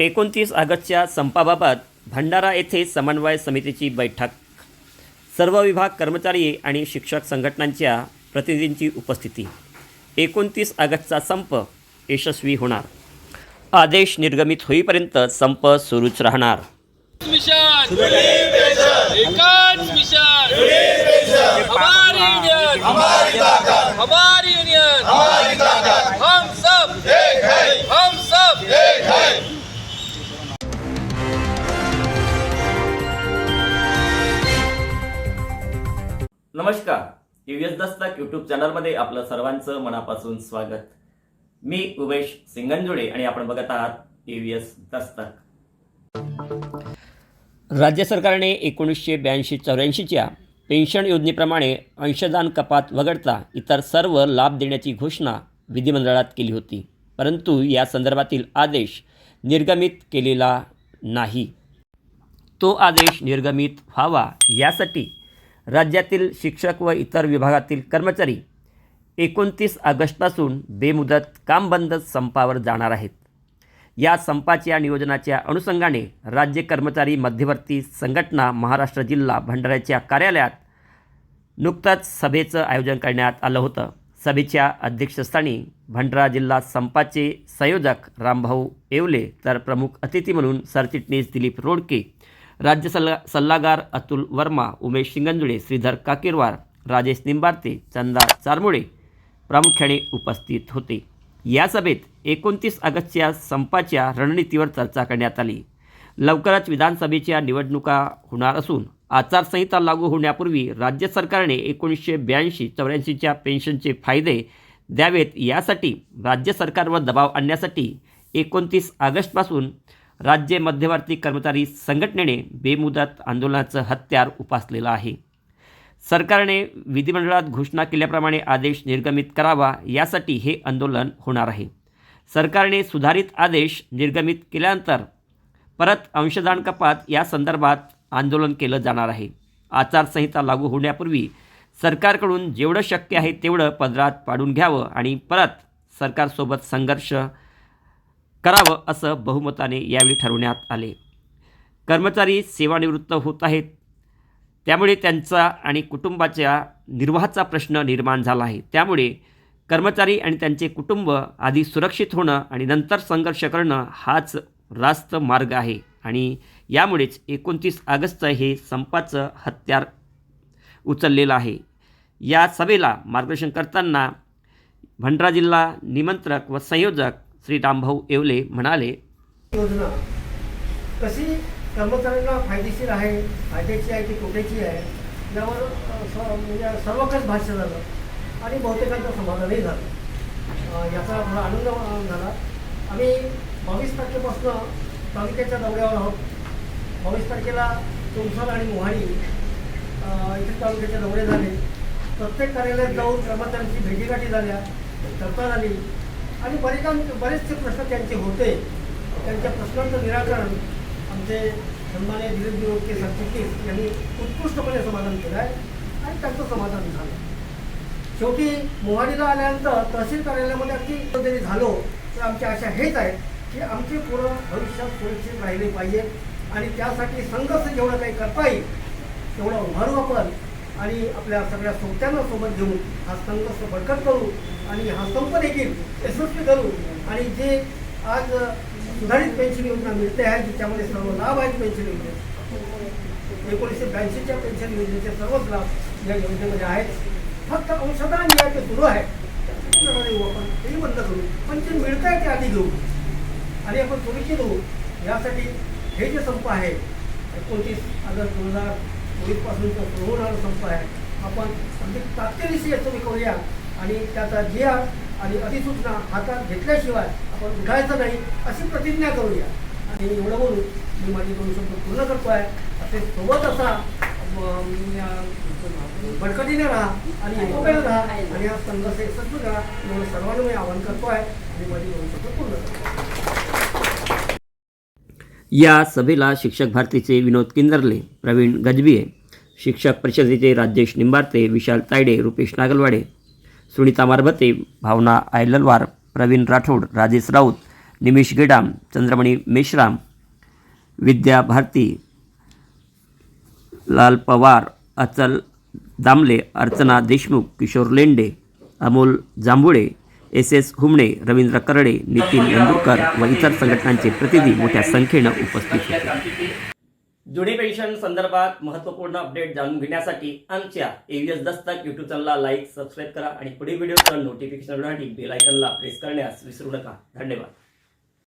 एकोणतीस ऑगस्टच्या संपाबाबत भंडारा येथे समन्वय समितीची बैठक. सर्व विभाग कर्मचारी आणि शिक्षक संघटनांच्या प्रतिनिधींची उपस्थिती. एकोणतीस ऑगस्टचा संप यशस्वी होणार. आदेश निर्गमित होईपर्यंत संप सुरूच राहणार. मिशन. नमस्कार. यू एस दस्तक यूट्यूब चॅनलमध्ये आपलं सर्वांचं मनापासून स्वागत. मी उमेश सिंगंजुळे आणि आपण बघत आहात यू एस दस्तक. राज्य सरकारने एकोणीसशे ब्याऐंशी चौऱ्याऐंशीच्या पेन्शन योजनेप्रमाणे अंशदान कपात वगळता इतर सर्व लाभ देण्याची घोषणा विधिमंडळात केली होती. परंतु या संदर्भातील आदेश निर्गमित केलेला नाही. तो आदेश निर्गमित व्हावा यासाठी राज्यातील शिक्षक व इतर विभागातील कर्मचारी एकोणतीस ऑगस्टपासून बेमुदत काम बंद संपावर जाणार आहेत. या संपाच्या नियोजनाच्या अनुषंगाने राज्य कर्मचारी मध्यवर्ती संघटना महाराष्ट्र जिल्हा भंडाऱ्याच्या कार्यालयात नुकतंच सभेचं आयोजन करण्यात आलं होतं. सभेच्या अध्यक्षस्थानी भंडारा जिल्हा संपाचे संयोजक रामभाऊ येवले तर प्रमुख अतिथी म्हणून सरचिटणीस दिलीप रोडके राज्य सल्ला सल्लागार अतुल वर्मा उमेश शिंगंजुळे श्रीधर काकीरवार राजेश निंबार्ते चंदा चारमुळे प्रामुख्याने उपस्थित होते. या सभेत एकोणतीस ऑगस्टच्या संपाच्या रणनीतीवर चर्चा करण्यात आली. लवकरच विधानसभेच्या निवडणुका होणार असून आचारसंहिता लागू होण्यापूर्वी राज्य सरकारने एकोणीसशे ब्याऐंशी चौऱ्याऐंशीच्या पेन्शनचे फायदे द्यावेत यासाठी राज्य सरकारवर दबाव आणण्यासाठी एकोणतीस ऑगस्टपासून राज्य मध्यवर्ती कर्मचारी संघटनेने बेमुदत आंदोलनाचं हत्यार उपासलेलं आहे. सरकारने विधिमंडळात घोषणा केल्याप्रमाणे आदेश निर्गमित करावा यासाठी हे आंदोलन होणार आहे. सरकारने सुधारित आदेश निर्गमित केल्यानंतर परत अंशदान कपात या संदर्भात आंदोलन केलं जाणार आहे. आचारसंहिता लागू होण्यापूर्वी सरकारकडून जेवढं शक्य आहे तेवढं पदरात पाडून घ्यावं आणि परत सरकारसोबत संघर्ष करावं असं बहुमताने यावेळी ठरवण्यात आले. कर्मचारी सेवानिवृत्त होत आहेत. त्यामुळे त्यांचा आणि कुटुंबाच्या निर्वाहाचा प्रश्न निर्माण झाला आहे. त्यामुळे कर्मचारी आणि त्यांचे कुटुंब आधी सुरक्षित होणं आणि नंतर संघर्ष करणं हाच रास्त मार्ग आहे आणि यामुळेच एकोणतीस ऑगस्ट हे संपाचं हत्यार उचललेलं आहे. या सभेला मार्गदर्शन करताना भंडारा जिल्हा निमंत्रक व संयोजक श्री रामभाऊ येवले म्हणाले योजना. कशी कर्मचाऱ्यांना फायदेशीर आहे फायद्याची आहे की तोट्याची आहे यावर स म्हणजे सर्वकच भाष्य झालं आणि बहुतेकांचं समाधानही झालं. याचा मला आनंद झाला. आम्ही बावीस तारखेपासून तालुक्याच्या दौऱ्यावर आहोत. बावीस तारखेला तुमसर आणि मोहाडी इथे तालुक्याचे दौरे झाले. प्रत्येक कार्यालयात जाऊन कर्मचाऱ्यांची भेटीगाठी झाल्या चर्चा झाली. आणि बरेच बरेचसे प्रश्न त्यांचे होते. त्यांच्या प्रश्नांचं निराकरण आमचे सन्मान्य दिलीप रोडके सरचिटणीस यांनी उत्कृष्टपणे समाधान केलं आहे आणि त्यांचं समाधान झालं. शेवटी मोहाडीला आल्यानंतर तहसील कार्यालयामध्ये अगदी जरी झालो तर आमची आशा हेच आहे की आमचे पूर्ण भविष्यात सुरक्षित राहिले पाहिजे आणि त्यासाठी संघर्ष जेवढं काही करता येईल तेवढं उभारू आपण. आणि आपल्या सगळ्या श्रोत्यांना सोबत घेऊन हा संघर्ष बळकट करू आणि हा संप देखील यशस्वी करू. आणि जे आज सुधारित पेन्शन योजना मिळते आहे ज्याच्यामध्ये सर्व लाभ आहेत पेन्शन योजनेत एकोणीसशे ब्याऐंशीच्या पेन्शन योजनेचे सर्वच लाभ या योजनेमध्ये आहेत. फक्त अंशदान जे आहे ते सुरू आहे. देऊ हो, आपण तेही बंद करू. पण जे मिळत आहे ते आधी घेऊ. आणि आपण सुरक्षित होऊ यासाठी हे जे संप आहे एकोणतीस ऑगस्ट दोन हजार चोवीसपासूनचा सुरू होणारा संप आहे. आपण अगदी तातडीशी याचं विकवूया आणि त्याचा जिया आर आणि अधिसूचना हातात घेतल्याशिवाय आपण उठायचं नाही अशी प्रतिज्ञा करूया. आणि एवढं बोलून मी माझी दोन शब्द पूर्ण करतो आहे असे सोबत असा अं, बडकटीने राहा आणि एकोप्याने राहा आणि हा संघर्ष यशस्वी करा एवढं सर्वांना मी आवाहन करतो आहे आणि माझी दोन शब्द पूर्ण करतो या सभेला शिक्षक भारतीचे विनोद किंदरले प्रवीण गजबिये शिक्षक परिषदेचे राजेश निंबारते विशाल तायडे रुपेश नागलवाडे सुनीता मारबते भावना आयललवार प्रवीण राठोड राजेश राऊत निमिष गेडाम चंद्रमणी मेश्राम विद्या भारती लाल पवार अचल दामले अर्चना देशमुख किशोर लेंडे अमोल जांभुळे एस एस हुमणे रवींद्र करडे नितीन यंदुरकर व इतर संघटनांचे प्रतिनिधी मोठ्या संख्येनं उपस्थित होते. जुडी पेन्शन संदर्भात महत्त्वपूर्ण अपडेट जाणून घेण्यासाठी आमच्या एव्हीएस दस्तक यूट्यूब चॅनलला लाईक सबस्क्राईब करा आणि पुढील व्हिडिओचं नोटिफिकेशनसाठी बेल आयकनला प्रेस करण्यास विसरू नका. धन्यवाद.